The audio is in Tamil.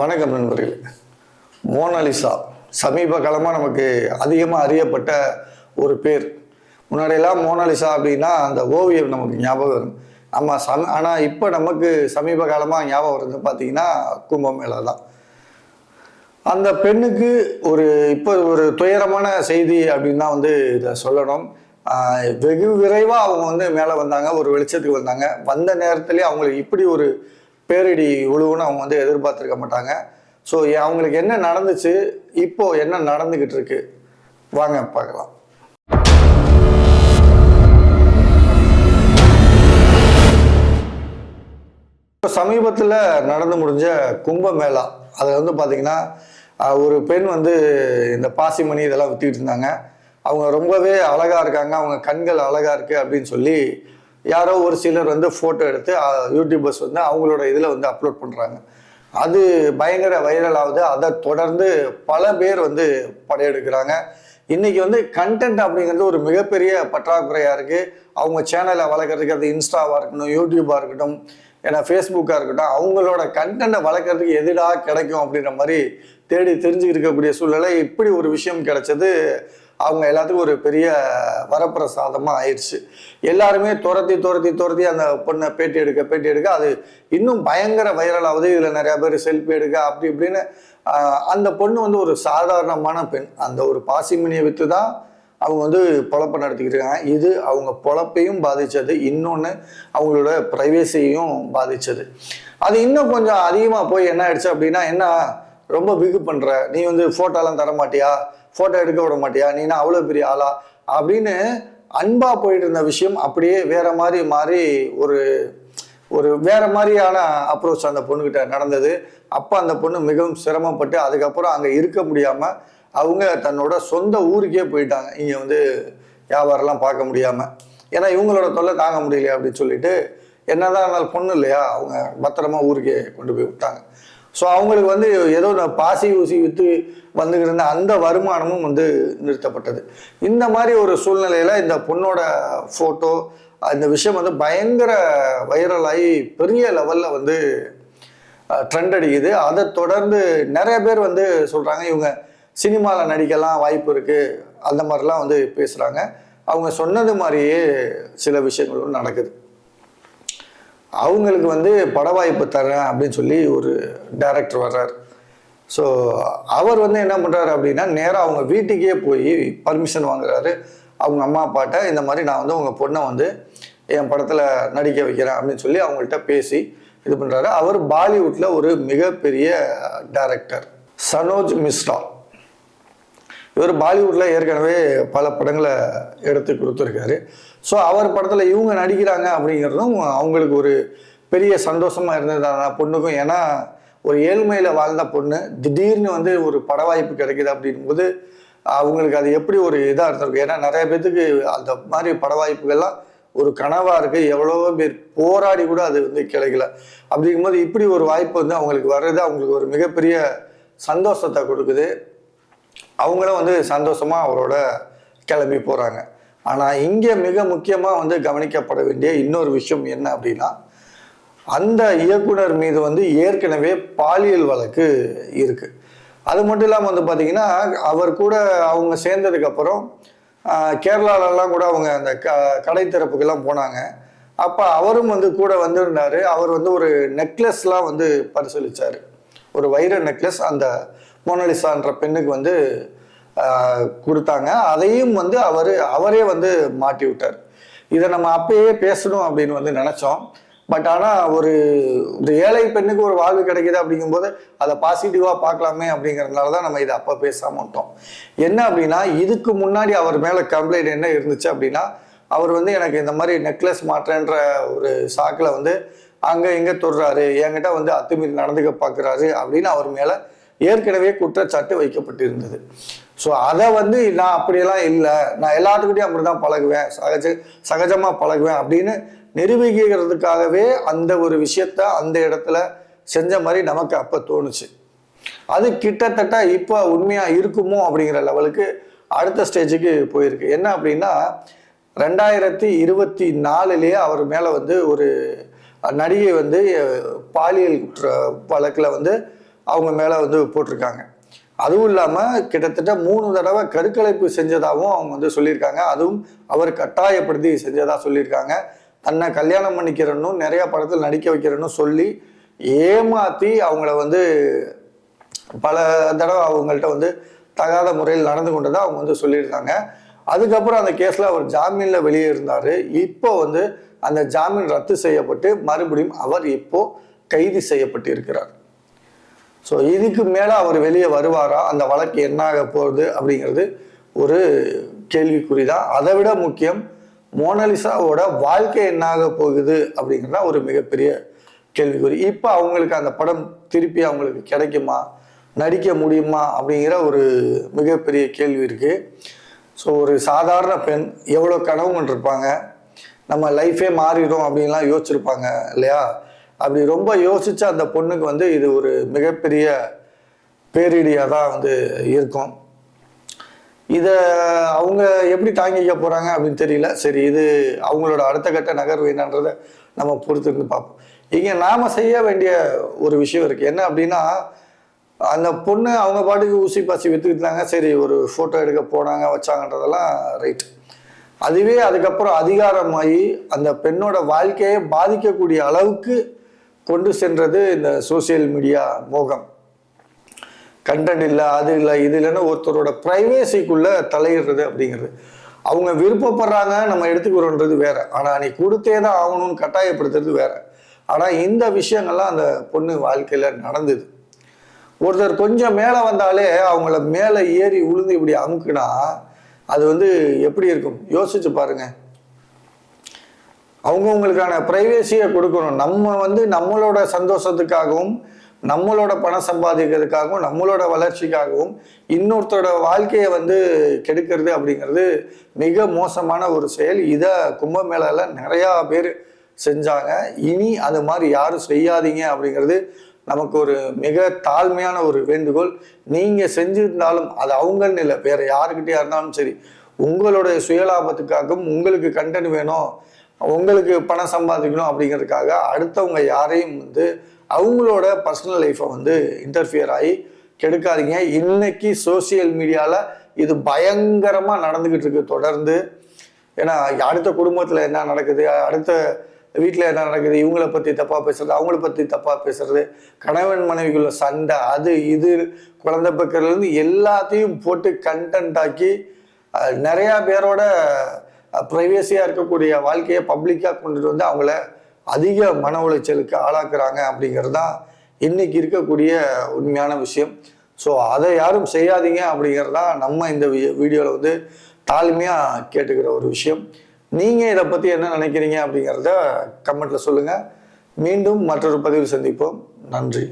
வணக்கம் நண்பர்களே. மோனாலிசா சமீப காலமாக நமக்கு அதிகமாக அறியப்பட்ட ஒரு பேர். முன்னாடியெல்லாம் மோனாலிசா அப்படின்னா அந்த ஓவியம் நமக்கு ஞாபகம் வரும். நம்ம சம ஆனால் இப்போ நமக்கு சமீப காலமாக ஞாபகம் வருது பார்த்தீங்கன்னா கும்பமேளா தான். அந்த பெண்ணுக்கு ஒரு இப்போ ஒரு துயரமான செய்தி அப்படின்னு தான் வந்து இதை சொல்லணும். வெகு விரைவாக அவங்க வந்து மேலே வந்தாங்க ஒரு வெளிச்சத்துக்கு வந்தாங்க. வந்த நேரத்துலேயே அவங்களுக்கு இப்படி ஒரு பேரிடி உழுவுன்னு அவங்க வந்து எதிர்பார்த்துருக்க மாட்டாங்க. ஸோ அவங்களுக்கு என்ன நடந்துச்சு? இப்போ என்ன நடந்துக்கிட்டு இருக்கு? வாங்க பார்க்கலாம். இப்போ சமீபத்தில் நடந்து முடிஞ்ச கும்பமேளா அதில் வந்து பார்த்தீங்கன்னா ஒரு பெண் வந்து இந்த பாசிமணி இதெல்லாம் வித்துக்கிட்டு இருந்தாங்க. அவங்க ரொம்பவே அழகாக இருக்காங்க. அவங்க கண்கள் அழகாக இருக்குது அப்படின்னு சொல்லி யாரோ ஒரு சிலர் வந்து ஃபோட்டோ எடுத்து யூடியூபர்ஸ் வந்து அவங்களோட இதில் வந்து அப்லோட் பண்ணுறாங்க அது பயங்கர வைரல் ஆகுது. அதை தொடர்ந்து பல பேர் வந்து படையெடுக்கிறாங்க. இன்னைக்கு வந்து கண்டென்ட் அப்படிங்கிறது ஒரு மிகப்பெரிய பற்றாக்குறையாக இருக்குது அவங்க சேனலை வளர்க்குறதுக்கு அது இன்ஸ்டாவாக இருக்கட்டும் யூடியூபாக இருக்கட்டும் ஏன்னா ஃபேஸ்புக்காக இருக்கட்டும் அவங்களோட கண்டென்ட்டை வளர்க்குறதுக்கு எதிராக கிடைக்கும் அப்படின்ற மாதிரி தேடி தெரிஞ்சு இருக்கக்கூடிய சூழ்நிலை இப்படி ஒரு விஷயம் கிடைச்சது. அவங்க எல்லாத்துக்கும் ஒரு பெரிய வரப்பிரசாதமாக ஆயிடுச்சு. எல்லாருமே துரத்தி துரத்தி துரத்தி அந்த பொண்ணை பேட்டி எடுக்க பேட்டி எடுக்க அது இன்னும் பயங்கர வைரல் ஆகுது இதில் நிறையா பேர் செல்ஃபி எடுக்க அப்படி இப்படின்னு அந்த பொண்ணு வந்து ஒரு சாதாரணமான பெண். அந்த ஒரு பாசிமணியை விற்று தான் அவங்க வந்து பொழப்ப நடத்திக்கிட்டு இருக்காங்க இது அவங்க பொழப்பையும் பாதித்தது இன்னொன்று அவங்களோட ப்ரைவேசியையும் பாதித்தது அது இன்னும் கொஞ்சம் அதிகமாக போய் என்ன ஆயிடுச்சு அப்படின்னா என்ன ரொம்ப பிகு பண்ணுற நீ வந்து ஃபோட்டோலாம் தர மாட்டியா ஃபோட்டோ எடுக்க விட மாட்டியா? நீனா அவ்வளோ பெரிய ஆளா? அப்படின்னு அன்பாக போயிட்டு இருந்த விஷயம் அப்படியே வேற மாதிரி மாறி ஒரு ஒரு வேற மாதிரியான அப்ரோச் அந்த பொண்ணுக்கிட்ட நடந்தது. அப்போ அந்த பொண்ணு மிகவும் சிரமப்பட்டு அதுக்கப்புறம் அங்கே இருக்க முடியாமல் அவங்க தன்னோட சொந்த ஊருக்கே போயிட்டாங்க. இங்கே வந்து வியாபாரம்லாம் பார்க்க முடியாமல் ஏன்னா இவங்களோட தொல்லை தாங்க முடியலையா அப்படின்னு சொல்லிட்டு என்னதான் இருந்தாலும் பொண்ணு இல்லையா? அவங்க பத்திரமா ஊருக்கே கொண்டு போய் விட்டாங்க. ஸோ அவங்களுக்கு வந்து ஏதோ இந்த பாசி ஊசி விற்று வந்துக்கிட்டு இருந்த அந்த வருமானமும் வந்து நிறுத்தப்பட்டது. இந்த மாதிரி ஒரு சூழ்நிலையில் இந்த பொண்ணோட ஃபோட்டோ இந்த விஷயம் வந்து பயங்கர வைரலாகி பெரிய லெவலில் வந்து ட்ரெண்ட் அடிக்குது. அதை தொடர்ந்து நிறைய பேர் வந்து சொல்கிறாங்க இவங்க சினிமாவில் நடிக்கலாம் வாய்ப்பு இருக்குது அந்த மாதிரிலாம் வந்து பேசுகிறாங்க அவங்க சொன்னது மாதிரியே சில விஷயங்களும் நடக்குது. அவங்களுக்கு வந்து பட வாய்ப்பு தரேன் அப்படின்னு சொல்லி ஒரு டேரக்டர் வர்றார். ஸோ அவர் வந்து என்ன பண்ணுறாரு அப்படின்னா நேராக அவங்க வீட்டுக்கே போய் பர்மிஷன் வாங்குறாரு. அவங்க அம்மா அப்பாட்ட இந்த மாதிரி நான் வந்து உங்கள் பொண்ணை வந்து என் படத்தில் நடிக்க வைக்கிறேன் அப்படின்னு சொல்லி அவங்கள்ட்ட பேசி இது பண்ணுறாரு அவர் பாலிவுட்டில் ஒரு மிகப்பெரிய டேரக்டர் சனோஜ் மிஸ்ரா. இவர் பாலிவுட்டில் ஏற்கனவே பல படங்களை எடுத்து கொடுத்துருக்காரு. ஸோ அவர் படத்தில் இவங்க நடிக்கிறாங்க அப்படிங்கிறதும் அவங்களுக்கு ஒரு பெரிய சந்தோஷமாக இருந்தது அந்த பொண்ணுக்கும் ஏன்னா ஒரு ஏழ்மையில் வாழ்ந்த பொண்ணு திடீர்னு வந்து ஒரு பட வாய்ப்பு கிடைக்குது அப்படிங்கும்போது அவங்களுக்கு அது எப்படி ஒரு இதாக இருந்திருக்கும்? ஏன்னா நிறைய பேர்த்துக்கு அந்த மாதிரி பட வாய்ப்புகள்லாம் ஒரு கனவாக இருக்குது எவ்வளவோ பேர் போராடி கூட அது வந்து கிடைக்கல. அப்படிங்கும்போது இப்படி ஒரு வாய்ப்பு வந்து அவங்களுக்கு வர்றது அவங்களுக்கு ஒரு மிகப்பெரிய சந்தோஷத்தை கொடுக்குது. அவங்களும் வந்து சந்தோஷமாக அவரோட கிளம்பி போகிறாங்க ஆனால் இங்கே மிக முக்கியமாக வந்து கவனிக்கப்பட வேண்டிய இன்னொரு விஷயம் என்ன அப்படின்னா அந்த இயக்குனர் மீது வந்து ஏற்கனவே பாலியல் வழக்கு இருக்குது அது மட்டும் இல்லாமல் வந்து பார்த்தீங்கன்னா அவர் கூட அவங்க சேர்ந்ததுக்கப்புறம் கேரளாலலாம் கூட அவங்க அந்த க கடை திறப்புக்கெல்லாம் போனாங்க. அப்போ அவரும் வந்து கூட வந்திருந்தார். அவர் வந்து ஒரு நெக்லஸ்லாம் வந்து பரிசீலித்தார் ஒரு வைர நெக்லஸ் அந்த மோனலிசான்ற பெண்ணுக்கு வந்து கொடுத்தாங்க. அதையும் வந்து அவர் அவரே வந்து மாட்டி விட்டார். இதை நம்ம அப்பயே பேசணும் அப்படின்னு வந்து நினச்சோம். பட் ஆனால் ஒரு ஒரு ஏழை பெண்ணுக்கு ஒரு வாழ்வு கிடைக்குது அப்படிங்கும்போது அதை பாசிட்டிவாக பார்க்கலாமே அப்படிங்கிறதுனால தான் நம்ம இதை அப்போ பேசாம விட்டோம். என்ன அப்படின்னா இதுக்கு முன்னாடி அவர் மேலே கம்ப்ளைண்ட் என்ன இருந்துச்சு அப்படின்னா அவர் வந்து எனக்கு இந்த மாதிரி நெக்லஸ் மாற்றேன்ற ஒரு சாக்கில் வந்து அங்கே இங்கே தொடுறாரு என்கிட்ட வந்து அத்துமீறி நடந்துக்க பார்க்குறாரு அப்படின்னு அவர் மேலே ஏற்கனவே குற்றச்சாட்டு வைக்கப்பட்டிருந்தது. ஸோ அதை வந்து நான் அப்படியெல்லாம் இல்லை. நான் எல்லாத்துக்கிட்டையும் அப்படி தான் பழகுவேன். சகஜ சகஜமாக பழகுவேன் அப்படின்னு நிரூபிக்கிறதுக்காகவே அந்த ஒரு விஷயத்த அந்த இடத்துல செஞ்ச மாதிரி நமக்கு அப்போ தோணுச்சு. அது கிட்டத்தட்ட இப்போ உண்மையாக இருக்குமோ அப்படிங்கிற லெவலுக்கு அடுத்த ஸ்டேஜுக்கு போயிருக்கு. என்ன அப்படின்னா ரெண்டாயிரத்தி இருபத்தி நாலுலேயே அவர் மேலே வந்து ஒரு நடிகை வந்து பாலியல் குற்ற வழக்கில் வந்து அவங்க மேலே வந்து போட்டிருக்காங்க. அதுவும் இல்லாமல் கிட்டத்தட்ட மூணு தடவை கருக்கலைப்பு செஞ்சதாகவும் அவங்க வந்து சொல்லியிருக்காங்க. அதுவும் அவர் கட்டாயப்படுத்தி செஞ்சதாக சொல்லியிருக்காங்க. தன்னை கல்யாணம் பண்ணிக்கிறனும் நிறையா படத்தில் நடிக்க வைக்கிறனும் சொல்லி ஏமாற்றி அவங்கள வந்து பல தடவை அவங்கள்ட்ட வந்து தகாத முறையில் நடந்து கொண்டதாக அவங்க வந்து சொல்லியிருக்காங்க. அதுக்கப்புறம் அந்த கேஸில் அவர் ஜாமீனில் வெளியே இருந்தார். இப்போ வந்து அந்த ஜாமீன் ரத்து செய்யப்பட்டு மறுபடியும் அவர் இப்போ கைது செய்யப்பட்டு இருக்கிறார் ஸோ இதுக்கு மேலே அவர் வெளியே வருவாரா? அந்த வழக்கு என்னாக போகுது அப்படிங்கிறது ஒரு கேள்விக்குறி தான் அதை விட முக்கியம் மோனலிசாவோட வாழ்க்கை என்னாக போகுது அப்படிங்கிறது தான் ஒரு மிகப்பெரிய கேள்விக்குறி. இப்போ அவங்களுக்கு அந்த படம் திருப்பி அவங்களுக்கு கிடைக்குமா? நடிக்க முடியுமா? அப்படிங்கிற ஒரு மிகப்பெரிய கேள்வி இருக்குது ஸோ ஒரு சாதாரண பெண் எவ்வளோ கனவு இருப்பாங்க. நம்ம லைஃபே மாறிடும் அப்படின்லாம் யோசிச்சிருப்பாங்க இல்லையா? அப்படி ரொம்ப யோசித்து அந்த பொண்ணுக்கு வந்து இது ஒரு மிகப்பெரிய பேரிடியாக தான் வந்து இருக்கும். இதை அவங்க எப்படி தாங்கிக்க போகிறாங்க அப்படின்னு தெரியல. சரி இது அவங்களோட அடுத்த கட்ட நகர்வு என்னன்றதை நம்ம பொறுத்திருந்து பார்ப்போம். இங்கே நாம் செய்ய வேண்டிய ஒரு விஷயம் இருக்குது என்ன அப்படின்னா அந்த பொண்ணு அவங்க பாட்டுக்கு ஊசி பாசி விற்றுக்கிட்டாங்க சரி ஒரு ஃபோட்டோ எடுக்க போனாங்க வச்சாங்கன்றதெல்லாம் ரைட் அதுவே அதுக்கப்புறம் அதிகாரமாகி அந்த பெண்ணோட வாழ்க்கையை பாதிக்கக்கூடிய அளவுக்கு கொண்டு சென்றது இந்த சோசியல் மீடியா மோகம். கண்டென்ட் இல்லை அது இல்லை இது இல்லைன்னா ஒருத்தரோட ப்ரைவேசிக்குள்ளே தலையிடுறது அப்படிங்கிறது. அவங்க விருப்பப்படுறாங்க நம்ம எடுத்துக்கிறோன்றது வேற. ஆனால் நீ கொடுத்தே தான் ஆகணும்னு கட்டாயப்படுத்துறது வேற. ஆனால் இந்த விஷயங்கள்லாம் அந்த பொண்ணு வாழ்க்கையில் நடந்தது. ஒருத்தர் கொஞ்சம் மேலே வந்தாலே அவங்கள மேலே ஏறி உளுந்து இப்படி அமுக்குனா அது வந்து எப்படி இருக்கும்? யோசிச்சு பாருங்கள் அவங்கவுங்களுக்கான ப்ரைவேசியை கொடுக்கணும். நம்ம வந்து நம்மளோட சந்தோஷத்துக்காகவும் நம்மளோட பணம் சம்பாதிக்கிறதுக்காகவும் நம்மளோட வளர்ச்சிக்காகவும் இன்னொருத்தரோட வாழ்க்கையை வந்து கெடுக்கிறது அப்படிங்கிறது மிக மோசமான ஒரு செயல். இதை கும்பமேளால நிறையா பேர் செஞ்சாங்க. இனி அது மாதிரி யாரும் செய்யாதீங்க அப்படிங்கிறது நமக்கு ஒரு மிக தாழ்மையான ஒரு வேண்டுகோள். நீங்கள் செஞ்சிருந்தாலும் அது அவங்கன்னு இல்லை வேறு யாருக்கிட்டயா இருந்தாலும் சரி உங்களுடைய சுயலாபத்துக்காகவும் உங்களுக்கு கண்டென்ட் வேணும். உங்களுக்கு பணம் சம்பாதிக்கணும் அப்படிங்கிறதுக்காக அடுத்தவங்க யாரையும் வந்து அவங்களோட பர்சனல் லைஃப்பை வந்து இன்டர்ஃபியர் ஆகி கெடுக்காதீங்க. இன்னைக்கு சோசியல் மீடியாவில் இது பயங்கரமாக நடந்துக்கிட்டு இருக்கு தொடர்ந்து. ஏன்னா அடுத்த குடும்பத்தில் என்ன நடக்குது அடுத்த வீட்டில் என்ன நடக்குது இவங்கள பற்றி தப்பாக பேசுறது அவங்கள பற்றி தப்பாக பேசுறது கணவன் மனைவிக்குள்ள சண்டை அது இது குழந்தை பக்கத்துலேருந்து எல்லாத்தையும் போட்டு கண்டென்ட் ஆக்கி நிறையா பேரோட ப்ரைவேசியாக இருக்கக்கூடிய வாழ்க்கையை பப்ளிக்காக கொண்டுட்டு வந்து அவங்கள அதிக மன உளைச்சலுக்கு ஆளாக்குறாங்க அப்படிங்கிறது தான் இன்னைக்கு இருக்கக்கூடிய உண்மையான விஷயம். ஸோ அதை யாரும் செய்யாதீங்க அப்படிங்கிறது தான் நம்ம இந்த வீடியோவில் வந்து தாழ்மையாக கேட்டுக்கிற ஒரு விஷயம். நீங்கள் இதை பற்றி என்ன நினைக்கிறீங்க அப்படிங்கிறத கமெண்ட்டில் சொல்லுங்கள் மீண்டும் மற்றொரு பதிவில் சந்திப்போம். நன்றி.